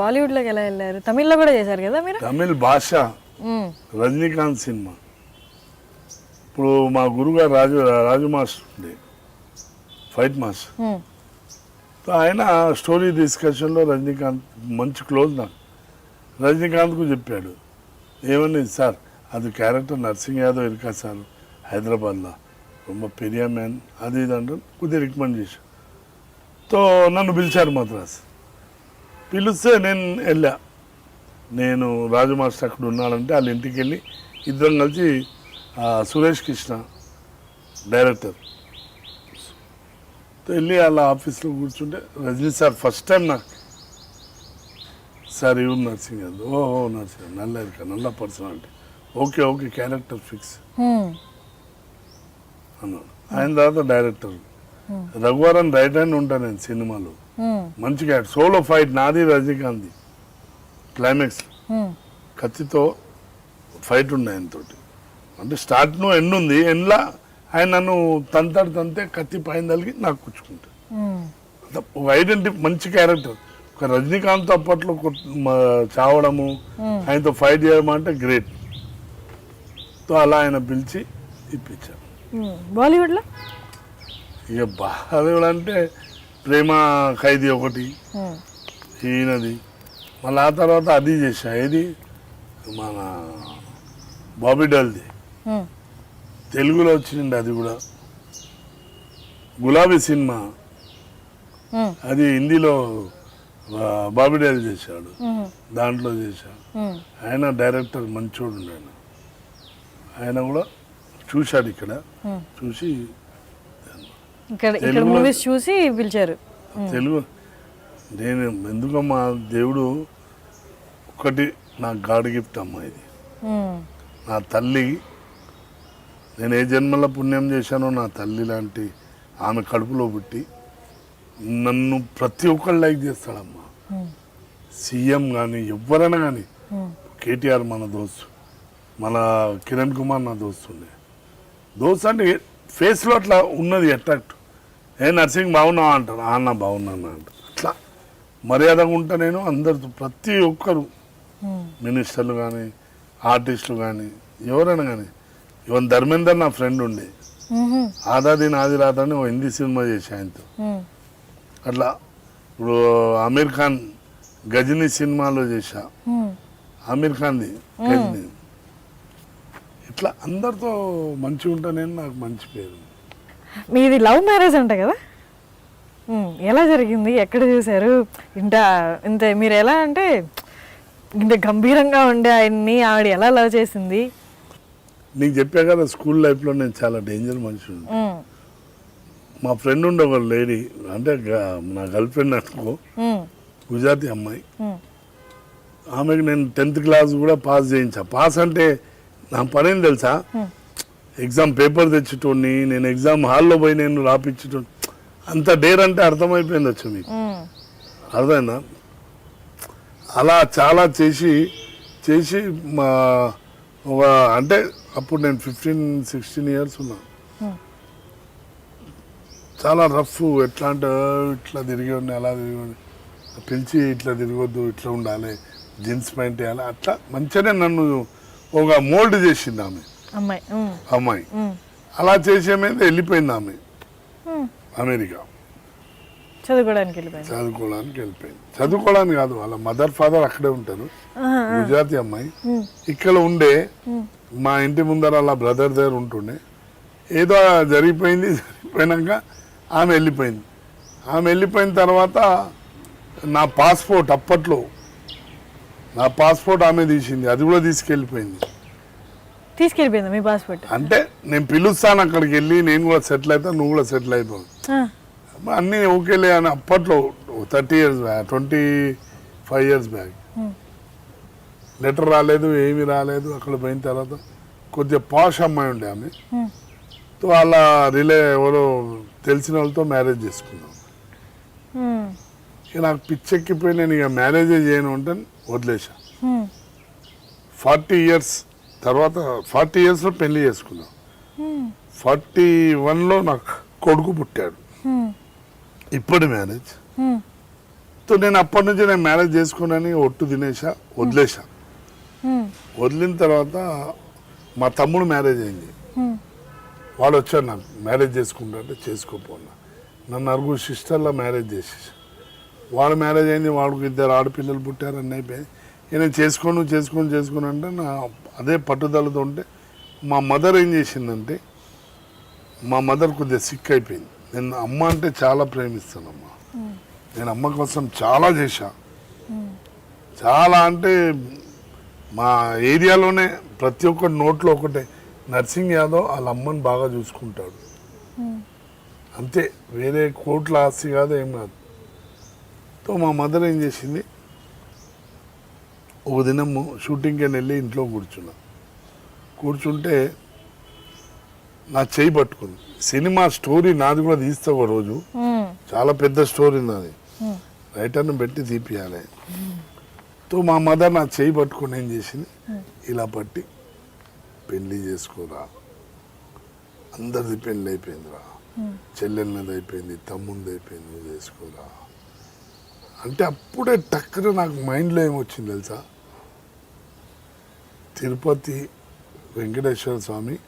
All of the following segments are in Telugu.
బాలీవుడ్లోకి ఎలా వెళ్ళారు? తమిళ్ళో కూడా చేశారు కదా మీరు? తమిళ్ భాష. రజనీకాంత్ సినిమా. ఇప్పుడు మా గురుగారు రాజు రాజు మాస్టర్ ఉండే. Fight master. ఆయన స్టోరీ డిస్కషన్లో రజనీకాంత్ మంచి క్లోజ్ నాకు. రజనీకాంత్కు చెప్పాడు ఏమని సార్ అది క్యారెక్టర్ నర్సింగ్ యాదవ్ ఇరుకా సార్ హైదరాబాద్లో. రొమ్మ పెరియ మ్యాన్ అది ఇది అంటే కొద్దిగా రికమెండ్ చేశాను తో నన్ను పిలిచారు మద్రాస్. పిలిస్తే నేను వెళ్ళా నేను రాజు మాస్టర్ అక్కడ ఉన్నాడంటే వాళ్ళ ఇంటికి వెళ్ళి ఇద్దరం కలిసి సురేష్ కృష్ణ డైరెక్టర్. వెళ్ళి వాళ్ళ ఆఫీస్లో కూర్చుంటే రజనీ సార్ ఫస్ట్ టైం నాకు సార్ ఇవ్వ నర్సింగ్ అది ఓ ఓ నర్సింగ్ నల్ల ఇరుక నల్ల personality okay okay character fix. అన్నాడు. ఆయన తర్వాత డైరెక్టర్. రఘువరన్ రైట్ హ్యాండ్ ఉంటాను నేను సినిమాలో. మంచిగా సోలో ఫైట్ నాది రజనీకాంత్ క్లైమాక్స్ మ్మ్. కత్తితో ఫైట్ ఉండే ఆయనతోటి. అంటే స్టార్ట్ను ఎండ్ ఉంది ఎండ్లా ఆయన నన్ను తంతాడు తంతే కత్తి పైన తలిగి నాకు కూర్చుకుంటాడు. అంత ఒక ఐడెంటి మంచి క్యారెక్టర్. ఒక రజనీకాంత్ అప్పట్లో చావడము ఆయనతో ఫైట్ చేయడం అంటే గ్రేట్. సో అలా ఆయన పిలిచి ఇప్పించారు. మ్మ్. బాలీవుడ్లో ఇక బాగా అంటే ప్రేమ ఖైదీ ఒకటి. ఈయనది మళ్ళీ ఆ తర్వాత అది చేసా ఏది మన బాబీ డల్ది మ్మ్. తెలుగులో వచ్చింది అది కూడా గులాబీ సినిమా. అది హిందీలో ఆ, బాబీ డల్ చేశాడు. దాంట్లో చేశా మ్మ్. ఆయన డైరెక్టర్ మంచోడు ఆయన ఆయన కూడా చూశాడు ఇక్కడ. చూసి ఇక్కడ ఇక్కడ మూవీస్ చూసి పిలిచారు. తెలుగు. నేను ఎందుకో మా దేవుడు ఒకటి నా గాడ్ గిఫ్ట్ అమ్మ ఇది. నా తల్లి నేను ఏ జన్మలో పుణ్యం చేశానో నా తల్లి లాంటి ఆమె కడుపులో పుట్టి నన్ను ప్రతి ఒక్కరు లైక్ చేస్తాడమ్మా. మ్మ్. సీఎం కానీ ఎవరైనా కానీ. కేటీఆర్ మన దోస్తు మన కిరణ్ కుమార్ నా దోస్తుండే. దోస్త్ అంటే ఫేస్లో అట్లా ఉన్నది అట్రాక్ట్ ఏ నర్సింగ్ బాగున్నావా అంటారు. "ఆ, అన్న బాగున్నాను అంట అట్లా మర్యాదగా ఉంటా నేను అందరితో ప్రతి ఒక్కరు. మినిస్టర్లు కానీ ఆర్టిస్టులు కానీ ఎవరైనా కానీ ఈవెన్ ధర్మేందర్ నా ఫ్రెండ్ ఉండే. ఆదాది నాది అని ఓ హిందీ సినిమా చేసి ఆయనతో. అట్లా ఇప్పుడు అమీర్ ఖాన్ గజనీ సినిమాలో చేశా. ఆమీర్ ఖాన్ది గజనీ. ఇట్లా అందరితో మంచిగా ఉంటానని నాకు మంచి పేరు. మీది లవ్ మ్యారేజ్ అంట కదా. ఎలా జరిగింది ఎక్కడ చూశారు ఇంత ఇంత మీరు ఎలా అంటే ఇంత గంభీరంగా ఉండే ఆయన్ని ఆవిడ ఎలా లవ్ చేసింది నీకు చెప్పా కదా స్కూల్ లైఫ్లో నేను చాలా డేంజర్ మనిషి. మా ఫ్రెండ్ ఉండే ఒక లేడీ అంటే నా గర్ల్ ఫ్రెండ్ అనుకో. గుజరాతీ అమ్మాయి మ్మ్. ఆమెకి నేను టెన్త్ క్లాస్ కూడా పాస్ చేయించా పాస్ అంటే నా పని తెలుసా. ఎగ్జామ్ పేపర్ తెచ్చేటోడిని నేను ఎగ్జామ్ హాల్లో పోయి నేను రాపించేటోడిని అంత డేర్ అంటే అర్థమైపోయింది వచ్చి మీకు. అర్థమైందా? అలా చాలా చేసి చేసి మా ఒక అంటే అప్పుడు నేను ఫిఫ్టీన్ సిక్స్టీన్ ఇయర్స్ ఉన్నా. చాలా రఫ్ ఎట్లా అంటే ఇట్లా తిరిగి ఉండి అలా తిరిగి ఉండి పిలిచి ఇట్లా తిరగొద్దు ఇట్లా ఉండాలి జీన్స్ ప్యాంట్ వేయాలి అట్లా మంచిగానే నన్ను ఒక మోల్డ్ చేసింది ఆమె. అమ్మాయి మ్మ్. అమ్మాయి మ్మ్. అలా చేసే మీద వెళ్ళిపోయింది ఆమె. అమెరికా చదువుకోవడానికి వెళ్ళిపోయింది చదువుకోవడానికి వెళ్ళిపోయింది చదువుకోవడానికి కాదు వాళ్ళ మదర్ ఫాదర్ అక్కడే ఉంటారు. గుజరాతీ అమ్మాయి మ్మ్. ఇక్కడ ఉండే. మా ఇంటి ముందర వాళ్ళ బ్రదర్ దగ్గర ఉంటుండే ఏదో జరిగిపోయింది జరిగిపోయినాక ఆమె వెళ్ళిపోయింది ఆమె వెళ్ళిపోయిన తర్వాత నా పాస్పోర్ట్ అప్పట్లో నా పాస్పోర్ట్ ఆమె తీసింది అది కూడా తీసుకెళ్ళిపోయింది తీసుకెళ్ళిపోయింది మీ పాస్పోర్ట్ అంటే నేను పిలుస్తాను అక్కడికి వెళ్ళి నేను కూడా సెటిల్ అవుతా నువ్వు కూడా సెటిల్ అయిపోవు అన్నీ ఓకేలే అని అప్పట్లో thirty years back twenty five years back letter రాలేదు ఏమీ రాలేదు అక్కడ పోయిన తర్వాత కొద్దిగా పాష్ అమ్మాయి ఉండే ఆమె. వాళ్ళ రిలే ఎవరో తెలిసిన వాళ్ళతో మ్యారేజ్ చేసుకున్నాం. ఇక నాకు పిచ్చెక్కిపోయి నేను ఇక మ్యారేజే చేయను అంటే వదిలేసా ఫార్టీ ఇయర్స్ తర్వాత ఫార్టీ ఇయర్స్లో పెళ్ళి చేసుకున్నాం. ఫార్టీ వన్లో నాకు కొడుకు పుట్టాడు. ఇప్పటి మ్యారేజ్. సో నేను అప్పటి నుంచి నేను మ్యారేజ్ చేసుకున్నాని ఒట్టు తినేసా వదిలేసా. వదిలిన తర్వాత మా తమ్ముడు మ్యారేజ్ అయింది. ఉమ్, వాడు వచ్చాడు నాకు మ్యారేజ్ చేసుకుంటా అంటే చేసుకోపోన్నా నన్ను నలుగురు సిస్టర్లా మ్యారేజ్ చేసేసా. వాడు మ్యారేజ్ అయింది వాడికి ఇద్దరు ఆడపిల్లలు పుట్టారు అన్నీ అయిపోయింది నేను చేసుకోను చేసుకొని చేసుకుని అంటే నా అదే పట్టుదలతో ఉంటే మా మదర్ ఏం చేసిందంటే మా మదర్ కొద్దిగా సిక్ అయిపోయింది. నేను అమ్మ అంటే చాలా ప్రేమిస్తానమ్మ. నేను అమ్మ కోసం చాలా చేశా. చాలా అంటే మా ఏరియాలోనే ప్రతి ఒక్క నోట్లో ఒకటే నర్సింగ్ యాదవ్ వాళ్ళ అమ్మని బాగా చూసుకుంటాడు. అంతే వేరే కోట్ల ఆస్తి కాదు ఏం కాదు. తో మా మదర్ ఏం చేసింది ఒక దినము షూటింగ్కి వెళ్ళి ఇంట్లో కూర్చున్నా. కూర్చుంటే నా చేయి పట్టుకుంది. సినిమా స్టోరీ నాది కూడా తీస్తా ఒక రోజు. చాలా పెద్ద స్టోరీ నాది. రైటర్ని పెట్టి తీపియాలి. తో మా మదర్ నా చేయి పట్టుకొని ఏం చేసింది? ఇలా పట్టి పెళ్ళి చేసుకోరా. అందరిది పెళ్ళి అయిపోయిందిరా. చెల్లెళ్ళది అయిపోయింది తమ్ముంది అయిపోయింది చేసుకోరా. అంటే అప్పుడే టక్కున నాకు మైండ్లో ఏమొచ్చింది తెలుసా? తిరుపతి వెంకటేశ్వర స్వామి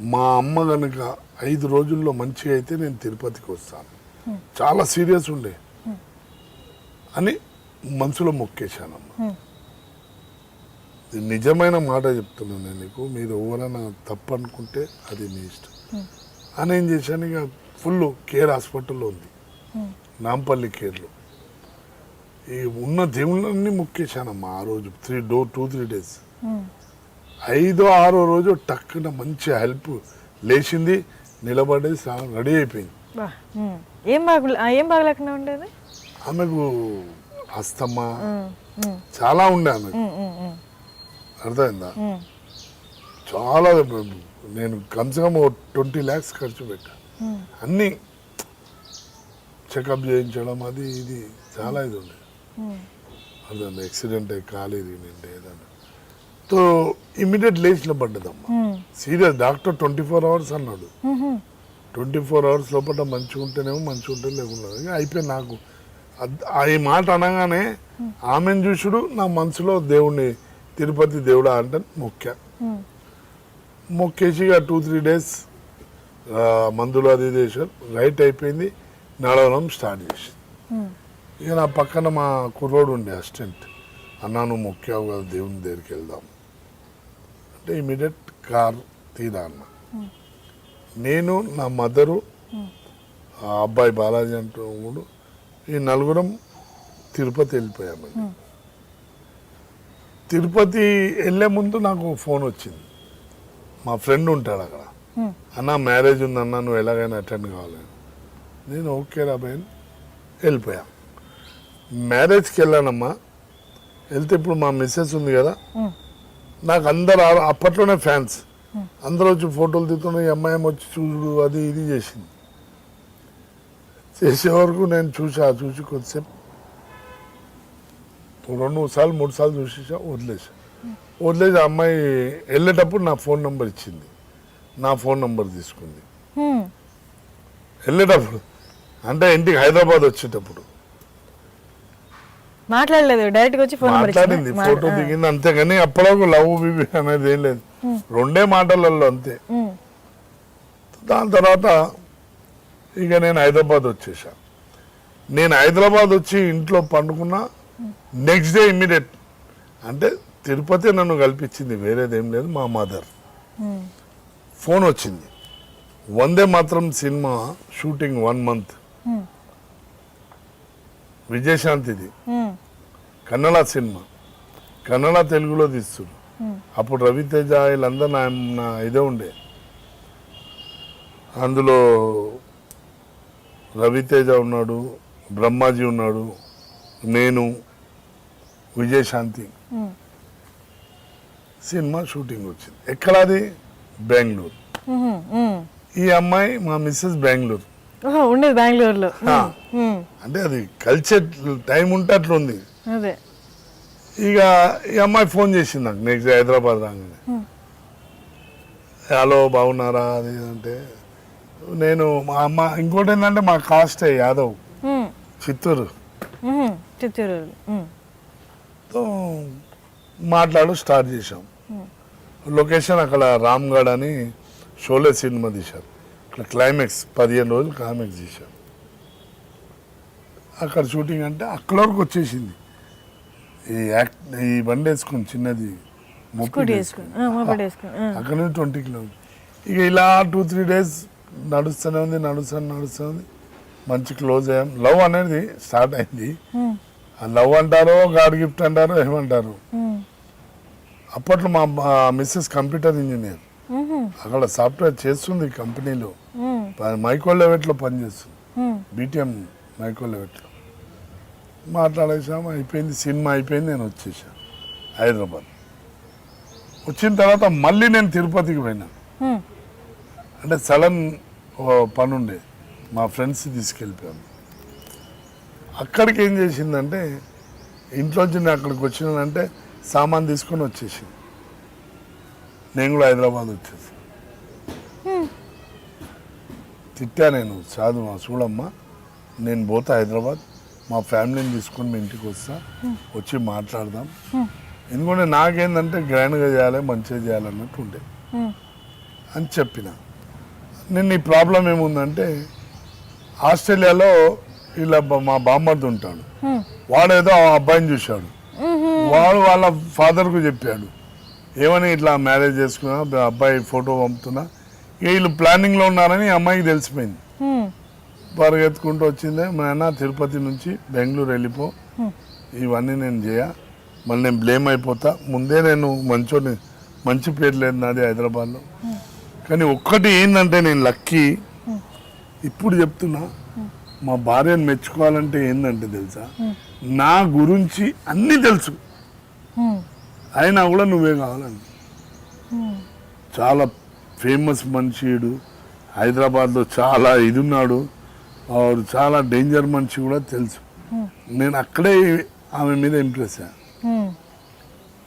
మా అమ్మ కనుక ఐదు రోజుల్లో మంచిగా అయితే నేను తిరుపతికి వస్తాను. చాలా సీరియస్ ఉండే. అని మనసులో మొక్కేశానమ్మ. నిజమైన మాట చెప్తున్నాను నేను నీకు మీరు ఎవరైనా తప్పు అనుకుంటే అది మీ ఇష్టం. అని ఏం చేశాను ఇక ఫుల్ కేర్ హాస్పిటల్లో ఉంది. నాంపల్లి కేర్లో. ఈ ఉన్న దేవుళ్ళన్నీ మొక్కేశానమ్మా ఆ రోజు త్రీ డో టూ త్రీ డేస్ ఐదో ఆరో రోజు టక్కున మంచి హెల్ప్ లేచింది నిలబడేది రెడీ అయిపోయింది. ఏం బాగు ఏం బాగలేకుండా ఉండేది? ఆమెకు అస్తమా ఉమ్, ఉమ్, చాలా ఉండే ఉమ్, అర్థమైందా? చాలా నేను కమ్సకమ్ ఓ ట్వంటీ ల్యాక్స్ ఖర్చు పెట్టా. అన్నీ చెకప్ చేయించడం అది ఇది చాలా ఇది ఉండే. ఉమ్, అర్థం యాక్సిడెంట్ అయ్యి కాలు ఇరిగిందంటే ఏదన్నా తో ఇమీడియట్ లేచిన పడ్డదమ్మా. Serious doctor twenty four hours అన్నాడు. ట్వంటీ ఫోర్ అవర్స్ లోపల మంచిగా ఉంటేనేమో మంచిగా ఉంటే లేకుండా ఇక అయిపోయింది నాకు. ఈ మాట అనగానే ఆమెను చూసుడు నా మనసులో దేవుణ్ణి తిరుపతి దేవుడా అంటే మొక్కా. మొక్కేసి ఇక టూ త్రీ డేస్ మందులు అది చేశారు. రైట్ అయిపోయింది. నడవడం స్టార్ట్ చేసి ఉమ్, ఇక నా పక్కన మా కుర్రోడు ఉండే అసిస్టెంట్. అన్నా నువ్వు మొక్కావు కదా దేవుని దగ్గరికి వెళ్దాం. అంటే ఇమీడియట్ కార్ తీరా అన్న నేను నా మదరు ఆ అబ్బాయి బాలాజీ అంటూ ఈ నలుగురం తిరుపతి వెళ్ళిపోయామండి తిరుపతి వెళ్ళే ముందు నాకు ఫోన్ వచ్చింది. మా ఫ్రెండ్ ఉంటాడు అక్కడ. అన్న మ్యారేజ్ ఉందన్న నువ్వు ఎలాగైనా అటెండ్ కావాలి. నేను ఓకే రాబాయ్ వెళ్ళిపోయా. మ్యారేజ్కి వెళ్ళానమ్మా. వెళ్తే ఇప్పుడు మా మిస్సెస్ ఉంది కదా నాకు అందరు అప్పట్లోనే ఫ్యాన్స్. అందరూ వచ్చి ఫోటోలు తీస్తున్న ఈ అమ్మాయి వచ్చి చూడు అది ఇది చేసింది. చేసే వరకు నేను చూసా చూసి కొద్దిసేపు రెండు మూడు సార్లు మూడు సార్లు చూసేసా వదిలేసా. వదిలేసి ఆ అమ్మాయి వెళ్ళేటప్పుడు నా ఫోన్ నెంబర్ ఇచ్చింది. నా ఫోన్ నెంబర్ తీసుకుంది. వెళ్ళేటప్పుడు అంటే ఇంటికి హైదరాబాద్ వచ్చేటప్పుడు. మాట్లాడలేదు డైరెక్ట్గా వచ్చి ఫోన్? మాట్లాడింది ఫోటో దిగింది అంతేగాని అప్పటివరకు లవ్ బిబి అనేది ఏం లేదు. రెండే మాటలలో అంతే. దాని తర్వాత ఇక నేను హైదరాబాద్ వచ్చేసా. నేను హైదరాబాద్ వచ్చి ఇంట్లో పండుకున్నా నెక్స్ట్ డే ఇమ్మీడియట్ అంటే తిరుపతి నన్ను కల్పించింది వేరేదేం లేదు మా మదర్ ఫోన్ వచ్చింది. వందే మాత్రం సినిమా షూటింగ్ వన్ మంత్. విజయశాంతిది. కన్నడ సినిమా. కన్నడ తెలుగులో ఉమ్, అప్పుడు రవితేజ వీళ్ళందరూ నా నా ఇదే ఉండే. అందులో రవితేజ ఉన్నాడు బ్రహ్మాజీ ఉన్నాడు నేను విజయశాంతి. సినిమా షూటింగ్ వచ్చింది. ఎక్కడది? బెంగళూరు. ఈ అమ్మాయి మా మిస్సెస్ బెంగళూరు. ఉండేది బెంగళూరులో. అంటే అది కల్చర్ టైం ఉంటే అట్లా ఉంది అదే. ఇక ఈ అమ్మాయి ఫోన్ చేసింది నాకు నెక్స్ట్ హైదరాబాద్ రాగానే. హలో బాగున్నారా? అది అంటే నేను మా అమ్మ ఇంకోటి ఏంటంటే మా కాస్టే యాదవ్. చిత్తూరు. చిత్తూరు. మాట్లాడు స్టార్ట్ చేశాం. లొకేషన్ అక్కడ రామ్గఢ్ అని షోలే సినిమా తీశారు. అక్కడ క్లైమాక్స్ పదిహేను రోజులు క్లైమాక్స్ తీశారు అక్కడ షూటింగ్ అంటే అక్కడ వరకు వచ్చేసింది. ఈ యాక్ట్ ఈ బండి వేసుకుని చిన్నది స్కూటీ. అక్కడ నుంచి ట్వంటీ కిలోమీటర్ ఇక ఇలా టూ త్రీ డేస్ నడుస్తూనే ఉంది నడుస్తూనే ఉంది మంచి క్లోజ్ అయ్యాం లవ్ అనేది స్టార్ట్ అయింది. ఆ లవ్ అంటారో గాడ్ గిఫ్ట్ అంటారో ఏమంటారు. అప్పట్లో మా మిస్సెస్ కంప్యూటర్ ఇంజనీర్. అక్కడ సాఫ్ట్వేర్ చేస్తుంది కంపెనీలో. మైక్రో లెవెట్లో పనిచేస్తుంది. బీటీఎం మైక్రో లెవెట్లో మాట్లాడేసాము అయిపోయింది సినిమా అయిపోయింది నేను వచ్చేసాను హైదరాబాద్. వచ్చిన తర్వాత మళ్ళీ నేను తిరుపతికి పోయినా. అంటే సడన్ పని ఉండే మా ఫ్రెండ్స్ తీసుకెళ్ళిపోయాను అక్కడికి ఏం చేసిందంటే ఇంట్లోంచి నేను అక్కడికి వచ్చినానంటే సామాన్ తీసుకొని వచ్చేసింది నేను కూడా హైదరాబాద్ వచ్చేసి. తిట్టా నేను మా చూడమ్మా నేను పోతా హైదరాబాద్. మా ఫ్యామిలీని తీసుకొని మీ ఇంటికి వస్తా. వచ్చి మాట్లాడదాం. ఎందుకంటే నాకేందంటే గ్రాండ్గా చేయాలి మంచిగా చేయాలన్నట్టు ఉండే. అని చెప్పిన. నేను ఈ ప్రాబ్లం ఏముందంటే ఆస్ట్రేలియాలో ఇలా మా బామ్మర్ది ఉంటాడు. వాడేదో ఆ అబ్బాయిని చూశాడు. వాడు వాళ్ళ ఫాదర్కు చెప్పాడు. ఏమని ఇట్లా మ్యారేజ్ చేసుకున్నా అబ్బాయి ఫోటో పంపుతున్నా వీళ్ళు ప్లానింగ్లో ఉన్నారని అమ్మాయికి తెలిసిపోయింది. పరిగెత్తుకుంటూ వచ్చిందే. మా అన్న తిరుపతి నుంచి బెంగళూరు వెళ్ళిపో. ఇవన్నీ నేను చేయ. మళ్ళీ నేను బ్లేమ్ అయిపోతా. ముందే నేను మంచోని మంచి పేరు లేదు నాది హైదరాబాద్లో. కానీ ఒక్కటి ఏంటంటే నేను లక్కీ. ఇప్పుడు చెప్తున్నా. మా భార్యను మెచ్చుకోవాలంటే ఏంటంటే తెలుసా? నా గురించి అన్నీ తెలుసు. అయినా కూడా నువ్వే కావాలండి చాలా ఫేమస్ మనిషిడు హైదరాబాద్లో చాలా ఇది ఉన్నాడు. ఆవిడ చాలా డేంజర్ మనిషి కూడా తెలుసు. నేను అక్కడే ఆమె మీద ఇంప్రెస్.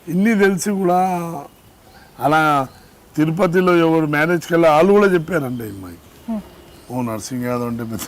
ఇన్ని తెలిసి కూడా అలా తిరుపతిలో ఎవరు మ్యారేజ్కి వెళ్ళి వాళ్ళు కూడా చెప్పారండి ఈ అమ్మాయికి ఓ నర్సింగ్ యాదవ్ అంటే పెద్ద